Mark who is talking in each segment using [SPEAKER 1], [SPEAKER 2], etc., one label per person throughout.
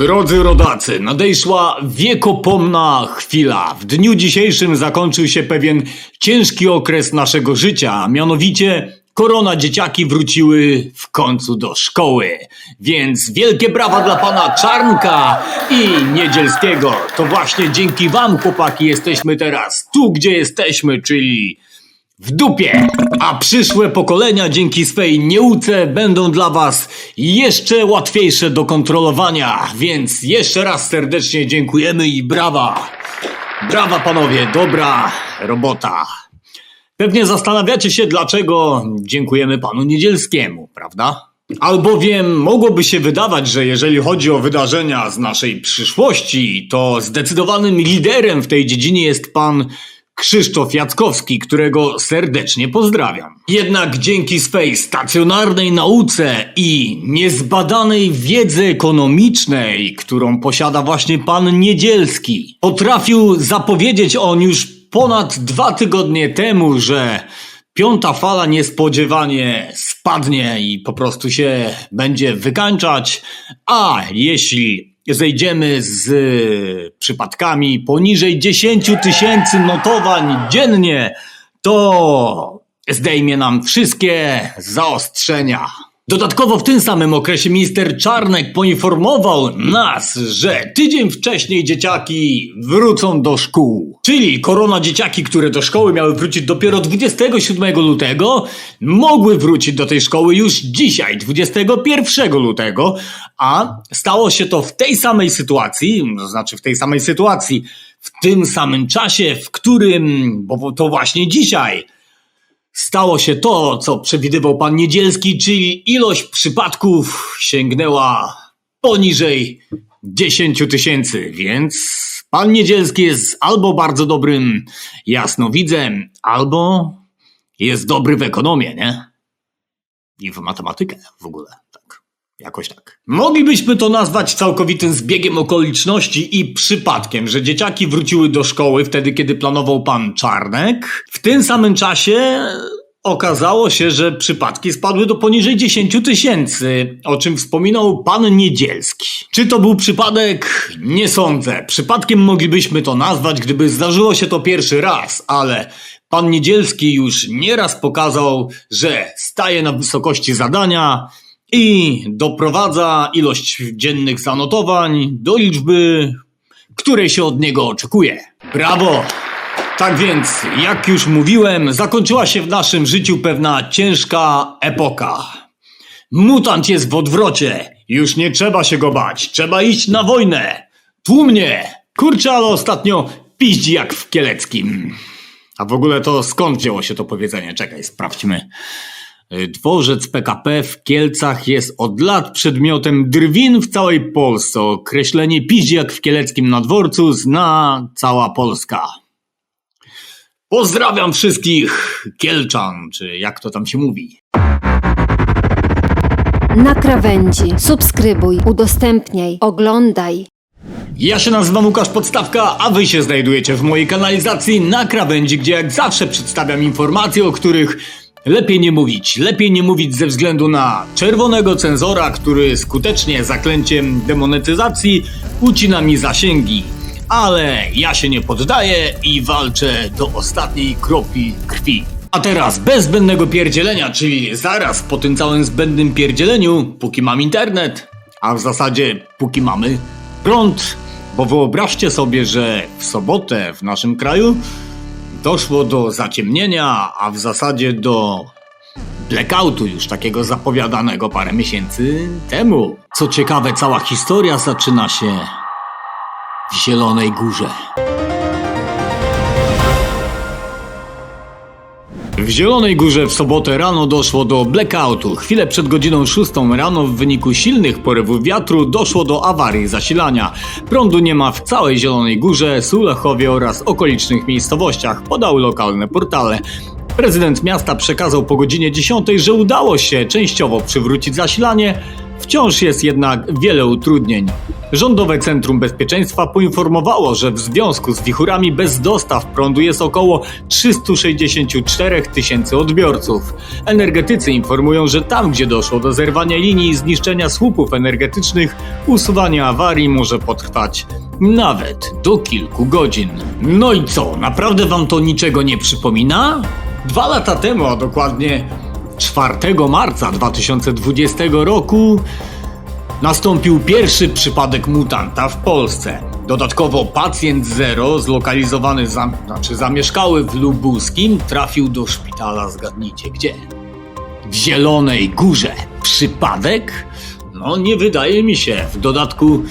[SPEAKER 1] Drodzy rodacy, nadejszła wiekopomna chwila. W dniu dzisiejszym zakończył się pewien ciężki okres naszego życia, a mianowicie korona dzieciaki wróciły w końcu do szkoły. Więc wielkie brawa dla pana Czarnka i Niedzielskiego. To właśnie dzięki wam, chłopaki, jesteśmy teraz tu, gdzie jesteśmy, czyli w dupie. A przyszłe pokolenia dzięki swej nieuce będą dla was jeszcze łatwiejsze do kontrolowania. Więc jeszcze raz serdecznie dziękujemy i brawa. Brawa panowie, dobra robota. Pewnie zastanawiacie się, dlaczego dziękujemy panu Niedzielskiemu, prawda? Albowiem mogłoby się wydawać, że jeżeli chodzi o wydarzenia z naszej przyszłości, to zdecydowanym liderem w tej dziedzinie jest pan Krzysztof Jackowski, którego serdecznie pozdrawiam. Jednak dzięki swej stacjonarnej nauce i niezbadanej wiedzy ekonomicznej, którą posiada właśnie pan Niedzielski, potrafił zapowiedzieć on już ponad dwa tygodnie temu, że piąta fala niespodziewanie spadnie i po prostu się będzie wykańczać, a jeśli zejdziemy z przypadkami poniżej 10 tysięcy notowań dziennie, to zdejmie nam wszystkie zaostrzenia. Dodatkowo w tym samym okresie minister Czarnek poinformował nas, że tydzień wcześniej dzieciaki wrócą do szkół. Czyli korona dzieciaki, które do szkoły miały wrócić dopiero 27 lutego, mogły wrócić do tej szkoły już dzisiaj, 21 lutego, a stało się to w tej samej sytuacji, to znaczy w tej samej sytuacji, w tym samym czasie, w którym, bo to właśnie dzisiaj, Stało się to, co przewidywał pan Niedzielski, czyli ilość przypadków sięgnęła poniżej 10 tysięcy, więc pan Niedzielski jest albo bardzo dobrym jasnowidzem, albo jest dobry w ekonomię, nie? I w matematykę w ogóle, tak. Jakoś tak. Moglibyśmy to nazwać całkowitym zbiegiem okoliczności i przypadkiem, że dzieciaki wróciły do szkoły wtedy, kiedy planował pan Czarnek. W tym samym czasie okazało się, że przypadki spadły do poniżej 10 tysięcy, o czym wspominał pan Niedzielski. Czy to był przypadek? Nie sądzę. Przypadkiem moglibyśmy to nazwać, gdyby zdarzyło się to pierwszy raz, ale pan Niedzielski już nieraz pokazał, że staje na wysokości zadania i doprowadza ilość dziennych zanotowań do liczby, której się od niego oczekuje. Brawo! Tak więc, jak już mówiłem, zakończyła się w naszym życiu pewna ciężka epoka. Mutant jest w odwrocie. Już nie trzeba się go bać. Trzeba iść na wojnę. Tłumnie. Kurczę, ale ostatnio piździ jak w Kieleckim. A w ogóle to skąd wzięło się to powiedzenie? Czekaj, sprawdźmy. Y, Dworzec PKP w Kielcach jest od lat przedmiotem drwin w całej Polsce. Określenie piździ jak w Kieleckim na dworcu zna cała Polska. Pozdrawiam wszystkich Kielczan, czy jak to tam się mówi.
[SPEAKER 2] Na krawędzi. Subskrybuj, udostępniaj, oglądaj.
[SPEAKER 1] Ja się nazywam Łukasz Podstawka, a wy się znajdujecie w mojej kanalizacji na krawędzi, gdzie jak zawsze przedstawiam informacje, o których lepiej nie mówić. Lepiej nie mówić ze względu na czerwonego cenzora, który skutecznie zaklęciem demonetyzacji ucina mi zasięgi. Ale ja się nie poddaję i walczę do ostatniej kropli krwi. A teraz bez zbędnego pierdzielenia, czyli zaraz po tym całym zbędnym pierdzieleniu, póki mam internet, a w zasadzie póki mamy prąd, bo wyobraźcie sobie, że w sobotę w naszym kraju doszło do zaciemnienia, a w zasadzie do blackoutu już takiego zapowiadanego parę miesięcy temu. Co ciekawe, cała historia zaczyna się w Zielonej Górze. W Zielonej Górze w sobotę rano doszło do blackoutu. Chwilę przed godziną 6 rano w wyniku silnych porywów wiatru doszło do awarii zasilania. Prądu nie ma w całej Zielonej Górze, Sulechowie oraz okolicznych miejscowościach, podały lokalne portale. Prezydent miasta przekazał po godzinie 10, że udało się częściowo przywrócić zasilanie, Wciąż jest jednak wiele utrudnień. Rządowe Centrum Bezpieczeństwa poinformowało, że w związku z wichurami bez dostaw prądu jest około 364 tysięcy odbiorców. Energetycy informują, że tam, gdzie doszło do zerwania linii i zniszczenia słupów energetycznych, usuwanie awarii może potrwać nawet do kilku godzin. No i co, naprawdę wam to niczego nie przypomina? Dwa lata temu, a dokładnie 4 marca 2020 roku nastąpił pierwszy przypadek mutanta w Polsce. Dodatkowo pacjent zero, zlokalizowany, za, znaczy zamieszkały w Lubuskim, trafił do szpitala, zgadnijcie gdzie? W Zielonej Górze. Przypadek? No nie wydaje mi się. W dodatku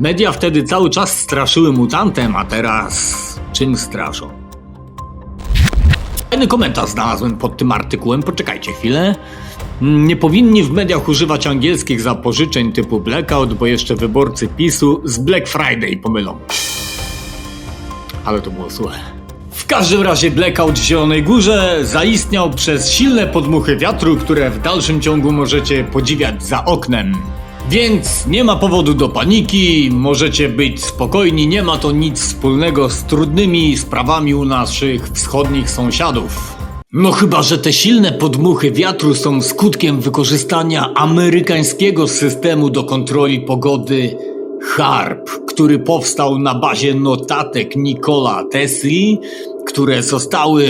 [SPEAKER 1] media wtedy cały czas straszyły mutantem, a teraz czym straszą? Fajny komentarz znalazłem pod tym artykułem, poczekajcie chwilę. Mm, Nie powinni w mediach używać angielskich zapożyczeń typu blackout, bo jeszcze wyborcy PiSu z Black Friday pomylą. Ale to było złe. W każdym razie blackout w Zielonej Górze zaistniał przez silne podmuchy wiatru, które w dalszym ciągu możecie podziwiać za oknem. Więc nie ma powodu do paniki, możecie być spokojni, nie ma to nic wspólnego z trudnymi sprawami u naszych wschodnich sąsiadów. No chyba, że te silne podmuchy wiatru są skutkiem wykorzystania amerykańskiego systemu do kontroli pogody HARP, który powstał na bazie notatek Nikola Tesli, które zostały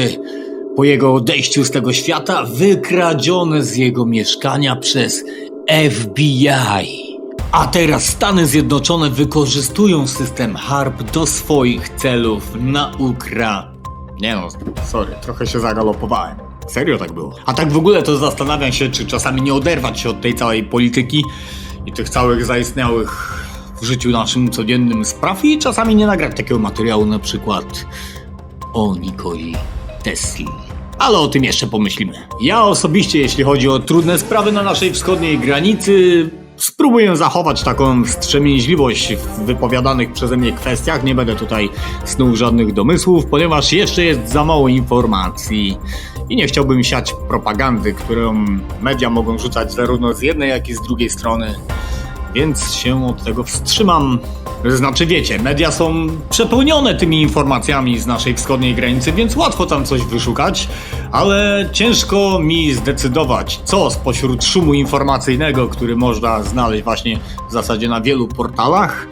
[SPEAKER 1] po jego odejściu z tego świata wykradzione z jego mieszkania przez FBI. A teraz Stany Zjednoczone wykorzystują system HARP do swoich celów na Ukra. Nie no, sorry, trochę się zagalopowałem. Serio tak było. A tak w ogóle to zastanawiam się, czy czasami nie oderwać się od tej całej polityki i tych całych zaistniałych w życiu naszym codziennym spraw i czasami nie nagrać takiego materiału na przykład o Nikoli Tesli. Ale o tym jeszcze pomyślimy. Ja osobiście, jeśli chodzi o trudne sprawy na naszej wschodniej granicy, spróbuję zachować taką wstrzemięźliwość w wypowiadanych przeze mnie kwestiach. Nie będę tutaj snuł żadnych domysłów, ponieważ jeszcze jest za mało informacji i nie chciałbym siać propagandy, którą media mogą rzucać zarówno z jednej, jak i z drugiej strony więc się od tego wstrzymam. Znaczy wiecie, media są przepełnione tymi informacjami z naszej wschodniej granicy, więc łatwo tam coś wyszukać, ale ciężko mi zdecydować, co spośród szumu informacyjnego, który można znaleźć właśnie w zasadzie na wielu portalach,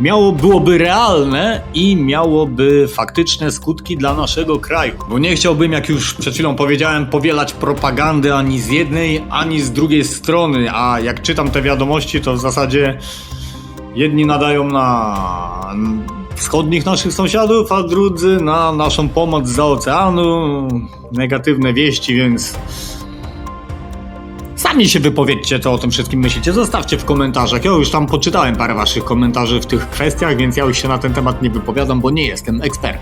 [SPEAKER 1] miało, byłoby realne i miałoby faktyczne skutki dla naszego kraju. Bo nie chciałbym, jak już przed chwilą powiedziałem, powielać propagandy ani z jednej, ani z drugiej strony, a jak czytam te wiadomości, to w zasadzie jedni nadają na wschodnich naszych sąsiadów, a drudzy na naszą pomoc za oceanu. Negatywne wieści, więc Sami się wypowiedzcie, co o tym wszystkim myślicie. Zostawcie w komentarzach. Ja już tam poczytałem parę waszych komentarzy w tych kwestiach, więc ja już się na ten temat nie wypowiadam, bo nie jestem ekspertem.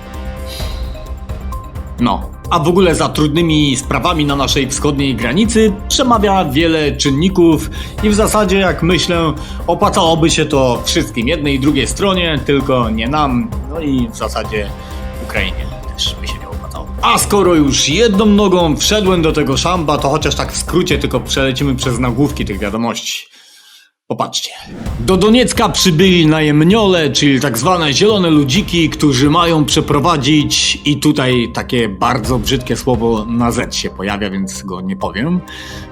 [SPEAKER 1] No. A w ogóle za trudnymi sprawami na naszej wschodniej granicy przemawia wiele czynników i w zasadzie, jak myślę, opłacałoby się to wszystkim, jednej i drugiej stronie, tylko nie nam, no i w zasadzie Ukrainie też by się. A skoro już jedną nogą wszedłem do tego szamba, to chociaż tak w skrócie tylko przelecimy przez nagłówki tych wiadomości. Popatrzcie. Do Doniecka przybyli najemniole, czyli tak zwane zielone ludziki, którzy mają przeprowadzić, i tutaj takie bardzo brzydkie słowo na Z się pojawia, więc go nie powiem.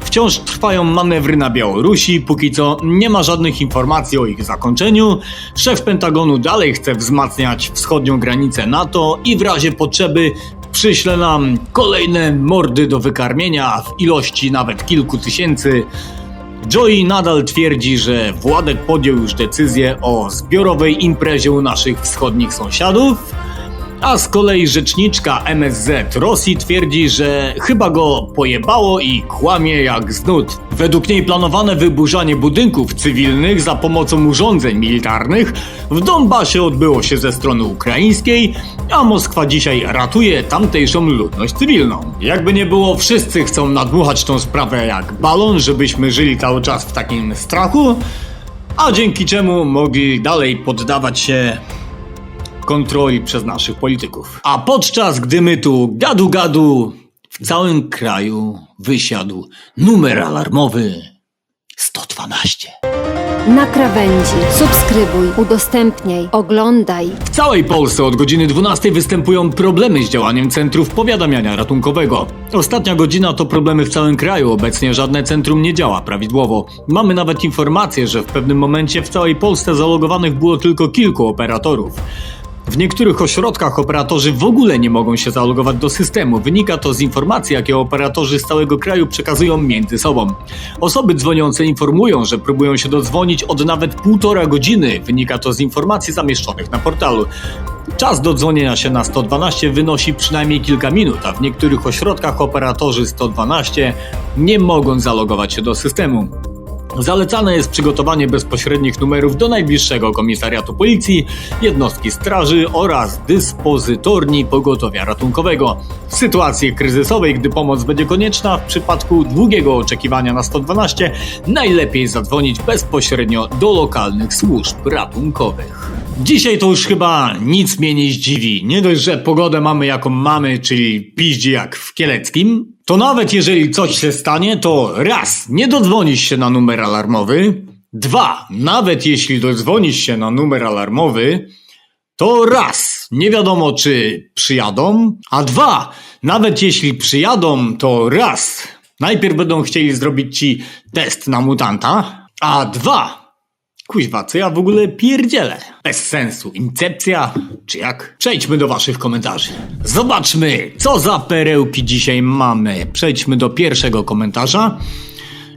[SPEAKER 1] Wciąż trwają manewry na Białorusi, póki co nie ma żadnych informacji o ich zakończeniu. Szef Pentagonu dalej chce wzmacniać wschodnią granicę NATO i w razie potrzeby przyśle nam kolejne mordy do wykarmienia w ilości nawet kilku tysięcy. Joey nadal twierdzi, że Władek podjął już decyzję o zbiorowej imprezie u naszych wschodnich sąsiadów, a z kolei rzeczniczka MSZ Rosji twierdzi, że chyba go pojebało i kłamie jak znud. Według niej planowane wyburzanie budynków cywilnych za pomocą urządzeń militarnych w Donbasie odbyło się ze strony ukraińskiej, a Moskwa dzisiaj ratuje tamtejszą ludność cywilną. Jakby nie było, wszyscy chcą nadmuchać tą sprawę jak balon, żebyśmy żyli cały czas w takim strachu, a dzięki czemu mogli dalej poddawać się kontroli przez naszych polityków. A podczas gdy my tu gadu gadu, w całym kraju wysiadł numer alarmowy 112.
[SPEAKER 2] Na krawędzi. Subskrybuj, udostępniaj, oglądaj.
[SPEAKER 1] W całej Polsce od godziny 12 występują problemy z działaniem centrów powiadamiania ratunkowego. Ostatnia godzina to problemy w całym kraju. Obecnie żadne centrum nie działa prawidłowo. Mamy nawet informację, że w pewnym momencie w całej Polsce zalogowanych było tylko kilku operatorów. W niektórych ośrodkach operatorzy w ogóle nie mogą się zalogować do systemu. Wynika to z informacji, jakie operatorzy z całego kraju przekazują między sobą. Osoby dzwoniące informują, że próbują się dodzwonić od nawet półtora godziny. Wynika to z informacji zamieszczonych na portalu. Czas do dzwonienia się na 112 wynosi przynajmniej kilka minut, a w niektórych ośrodkach operatorzy 112 nie mogą zalogować się do systemu. Zalecane jest przygotowanie bezpośrednich numerów do najbliższego komisariatu policji, jednostki straży oraz dyspozytorni pogotowia ratunkowego. W sytuacji kryzysowej, gdy pomoc będzie konieczna, w przypadku długiego oczekiwania na 112, najlepiej zadzwonić bezpośrednio do lokalnych służb ratunkowych. Dzisiaj to już chyba nic mnie nie zdziwi. Nie dość, że pogodę mamy jaką mamy, czyli piździ jak w Kieleckim, to nawet jeżeli coś się stanie, to raz, nie dodzwonisz się na numer alarmowy, dwa, nawet jeśli dodzwonisz się na numer alarmowy, to raz, nie wiadomo czy przyjadą, a dwa, nawet jeśli przyjadą, to raz, najpierw będą chcieli zrobić ci test na mutanta, a dwa, Kuźwa, co ja w ogóle pierdzielę? Bez sensu. Incepcja? Czy jak? Przejdźmy do waszych komentarzy. Zobaczmy, co za perełki dzisiaj mamy. Przejdźmy do pierwszego komentarza.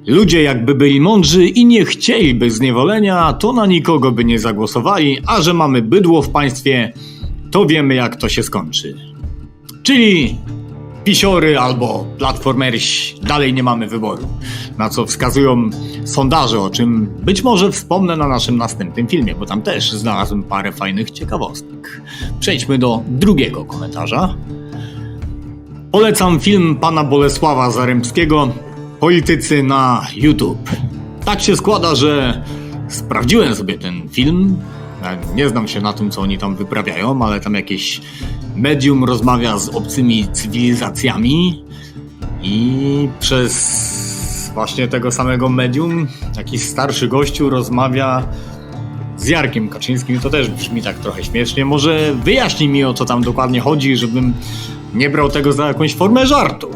[SPEAKER 1] Ludzie jakby byli mądrzy i nie chcieliby zniewolenia, to na nikogo by nie zagłosowali, a że mamy bydło w państwie, to wiemy jak to się skończy. Czyli pisiory albo platformersi, dalej nie mamy wyboru. Na co wskazują sondaże, o czym być może wspomnę na naszym następnym filmie, bo tam też znalazłem parę fajnych ciekawostek. Przejdźmy do drugiego komentarza. Polecam film pana Bolesława Zaremskiego Politycy na YouTube. Tak się składa, że sprawdziłem sobie ten film. Nie znam się na tym, co oni tam wyprawiają, ale tam jakieś medium rozmawia z obcymi cywilizacjami i przez właśnie tego samego medium jakiś starszy gościu rozmawia z Jarkiem Kaczyńskim. To też brzmi tak trochę śmiesznie. Może wyjaśnij mi o co tam dokładnie chodzi, żebym nie brał tego za jakąś formę żartu.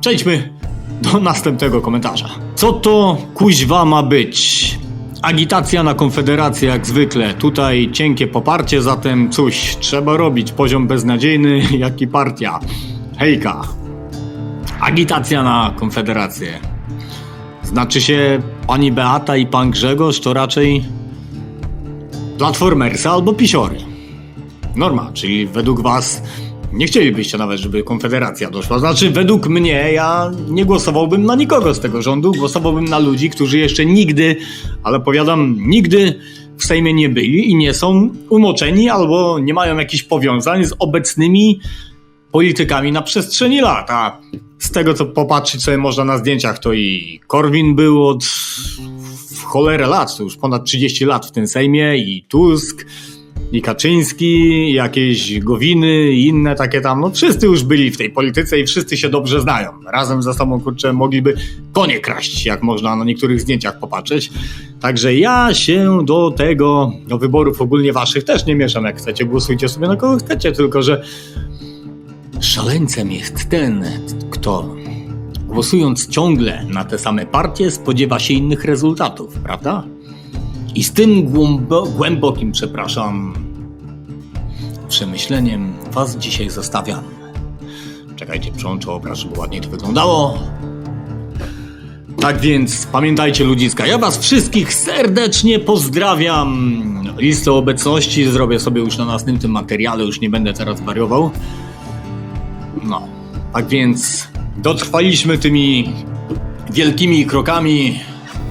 [SPEAKER 1] Przejdźmy do następnego komentarza. Co to kuźwa ma być? Agitacja na konfederację jak zwykle. Tutaj cienkie poparcie, zatem coś trzeba robić. Poziom beznadziejny, jak i partia. Hejka. Agitacja na konfederację. Znaczy się pani Beata i pan Grzegorz to raczej platformersy albo pisiory. Norma, czyli według was nie chcielibyście nawet, żeby Konfederacja doszła. Znaczy, według mnie, ja nie głosowałbym na nikogo z tego rządu. Głosowałbym na ludzi, którzy jeszcze nigdy, ale powiadam, nigdy w Sejmie nie byli i nie są umoczeni albo nie mają jakichś powiązań z obecnymi politykami na przestrzeni lat. A z tego, co popatrzeć sobie można na zdjęciach, to i Korwin był od w cholerę lat, to już ponad 30 lat w tym Sejmie i Tusk, i Kaczyński, jakieś Gowiny, i inne takie tam, no wszyscy już byli w tej polityce i wszyscy się dobrze znają. Razem ze sobą, kurczę, mogliby konie kraść, jak można na niektórych zdjęciach popatrzeć. Także ja się do tego, do wyborów ogólnie waszych też nie mieszam. Jak chcecie, głosujcie sobie na kogo chcecie, tylko że szaleńcem jest ten, kto głosując ciągle na te same partie, spodziewa się innych rezultatów, prawda? I z tym głębo, głębokim, przepraszam, przemyśleniem Was dzisiaj zostawiam. Czekajcie, przełączę obraz, żeby ładniej to wyglądało. Tak więc pamiętajcie ludziska, ja Was wszystkich serdecznie pozdrawiam. Listę obecności zrobię sobie już na następnym materiale, już nie będę teraz wariował. No, tak więc dotrwaliśmy tymi wielkimi krokami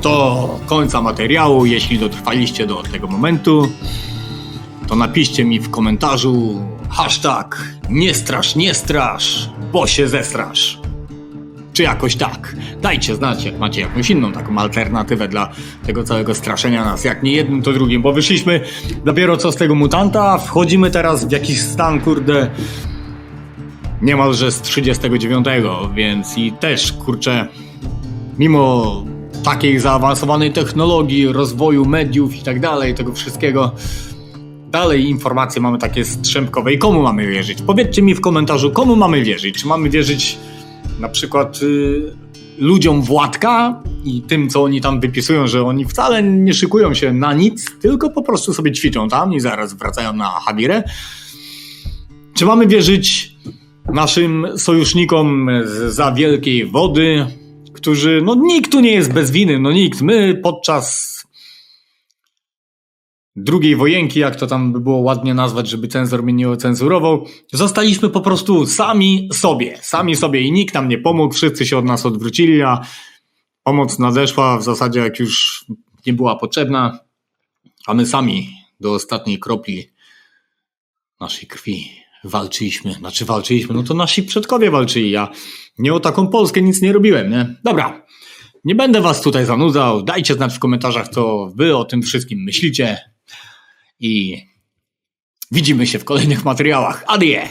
[SPEAKER 1] do końca materiału. Jeśli dotrwaliście do tego momentu, to napiszcie mi w komentarzu hashtag nie strasz, nie strasz, bo się zestrasz. Czy jakoś tak. Dajcie znać, jak macie jakąś inną taką alternatywę dla tego całego straszenia nas, jak nie jednym, to drugim, bo wyszliśmy dopiero co z tego mutanta, wchodzimy teraz w jakiś stan, kurde, niemalże z 39, więc i też, kurczę, mimo takiej zaawansowanej technologii, rozwoju mediów i tak dalej, tego wszystkiego. Dalej informacje mamy takie strzępkowe i komu mamy wierzyć? Powiedzcie mi w komentarzu, komu mamy wierzyć? Czy mamy wierzyć na przykład y, ludziom Władka i tym, co oni tam wypisują, że oni wcale nie szykują się na nic, tylko po prostu sobie ćwiczą tam i zaraz wracają na Habirę? Czy mamy wierzyć naszym sojusznikom za wielkiej wody, którzy, no nikt tu nie jest bez winy, no nikt. My podczas drugiej wojenki, jak to tam by było ładnie nazwać, żeby cenzor mnie nie ocenzurował, zostaliśmy po prostu sami sobie, sami sobie i nikt nam nie pomógł, wszyscy się od nas odwrócili, a pomoc nadeszła w zasadzie jak już nie była potrzebna, a my sami do ostatniej kropli naszej krwi walczyliśmy, znaczy walczyliśmy, no to nasi przodkowie walczyli, ja nie o taką Polskę nic nie robiłem, nie? Dobra, nie będę was tutaj zanudzał, dajcie znać w komentarzach, co wy o tym wszystkim myślicie i widzimy się w kolejnych materiałach. Adie!